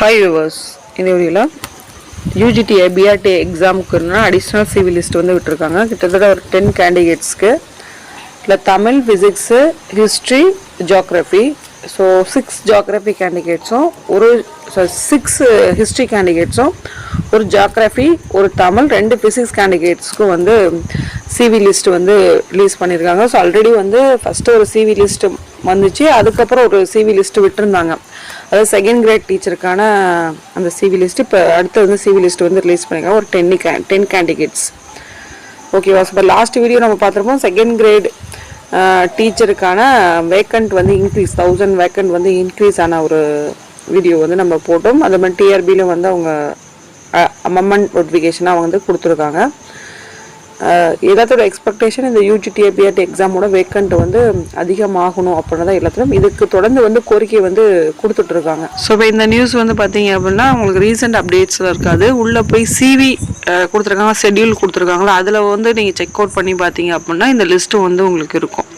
Hi yours இந்த வீடியோவில் UGT PRT எக்ஸாமுக்குன்னா அடிஷ்னல் சிவி லிஸ்ட் வந்து விட்டுருக்காங்க. கிட்டத்தட்ட ஒரு டென் கேண்டிடேட்ஸ்க்கு இல்லை Tamil physics history geography so six geography கேண்டிடேட்ஸும் ஒரு சிக்ஸ் ஹிஸ்ட்ரி கேண்டிடேட்ஸும் ஒரு ஜியாகிரஃபி ஒரு தமிழ் ரெண்டு ஃபிசிக்ஸ் கேண்டிடேட்ஸ்க்கும் வந்து சிவி லிஸ்ட் வந்து ரிலீஸ் பண்ணியிருக்காங்க ஸோ ஆல்ரெடி வந்து ஃபஸ்ட்டு ஒரு சிவி லிஸ்ட்டு வந்துச்சு. அதுக்கப்புறம் ஒரு சிவி லிஸ்ட்டு விட்டுருந்தாங்க. அதாவது செகண்ட் கிரேட் டீச்சருக்கான அந்த சிவி லிஸ்ட் இப்போ அடுத்து வந்து சிவி லிஸ்ட் வந்து ரிலீஸ் பண்ணியிருக்காங்க ஒரு டென் கே டென் கேண்டிடேட்ஸ் ஓகேவா இப்போ லாஸ்ட் வீடியோ நம்ம பார்த்துருப்போம். செகண்ட் கிரேட் டீச்சருக்கான வேக்கண்ட் வந்து இன்க்ரீஸ் தௌசண்ட் வேக்கண்ட் வந்து இன்க்ரீஸ் ஆன ஒரு வீடியோ வந்து நம்ம போட்டோம். அது மாதிரி டிஆர்பியில் வந்து அவங்க அமமெண்ட் நோட்டிஃபிகேஷனாக வந்து கொடுத்துருக்காங்க. எல்லாத்தோட எக்ஸ்பெக்டேஷன் இந்த யூஜிடிஏ பிஆர்டி எக்ஸாமோட வேக்கண்ட் வந்து அதிகமாகணும் அப்படின்னு தான் எல்லாத்துலையும் இதுக்கு தொடர்ந்து வந்து கோரிக்கை வந்து கொடுத்துட்ருக்காங்க ஸோ இப்போ இந்த நியூஸ் வந்து பார்த்தீங்க அப்படின்னா உங்களுக்கு ரீசெண்ட் அப்டேட்ஸில் இருக்காது. உள்ளே போய் சிவி கொடுத்துருக்காங்க ஷெட்யூல் கொடுத்துருக்காங்களா அதில் வந்து நீங்கள் செக் அவுட் பண்ணி பார்த்தீங்க அப்படின்னா இந்த லிஸ்ட்டு வந்து உங்களுக்கு இருக்கும்.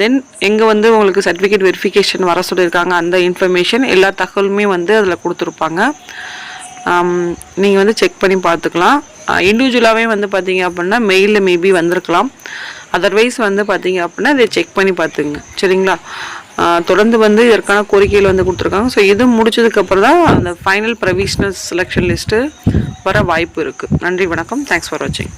தென் எங்கே வந்து உங்களுக்கு சர்டிஃபிகேட் வெரிஃபிகேஷன் வர சொல்லியிருக்காங்க அந்த இன்ஃபர்மேஷன் எல்லா தகவலுமே வந்து அதில் கொடுத்துருப்பாங்க. நீங்கள் வந்து செக் பண்ணி பார்த்துக்கலாம். இண்டிவிஜுவலாகவே வந்து பார்த்தீங்க அப்படின்னா மெயிலில் மேபி வந்திருக்கலாம். அதர்வைஸ் வந்து பார்த்தீங்க அப்படின்னா இதை செக் பண்ணி பார்த்துங்க சரிங்களா? தொடர்ந்து வந்து இதற்கான கோரிக்கைகள் வந்து கொடுத்துருக்காங்க. ஸோ இது முடிச்சதுக்கப்புறம் தான் அந்த ஃபைனல் ப்ரொவிஷனல் செலெக்ஷன் லிஸ்ட்டு வர வாய்ப்பு இருக்குது நன்றி வணக்கம். தேங்க்ஸ் ஃபார் வாட்சிங்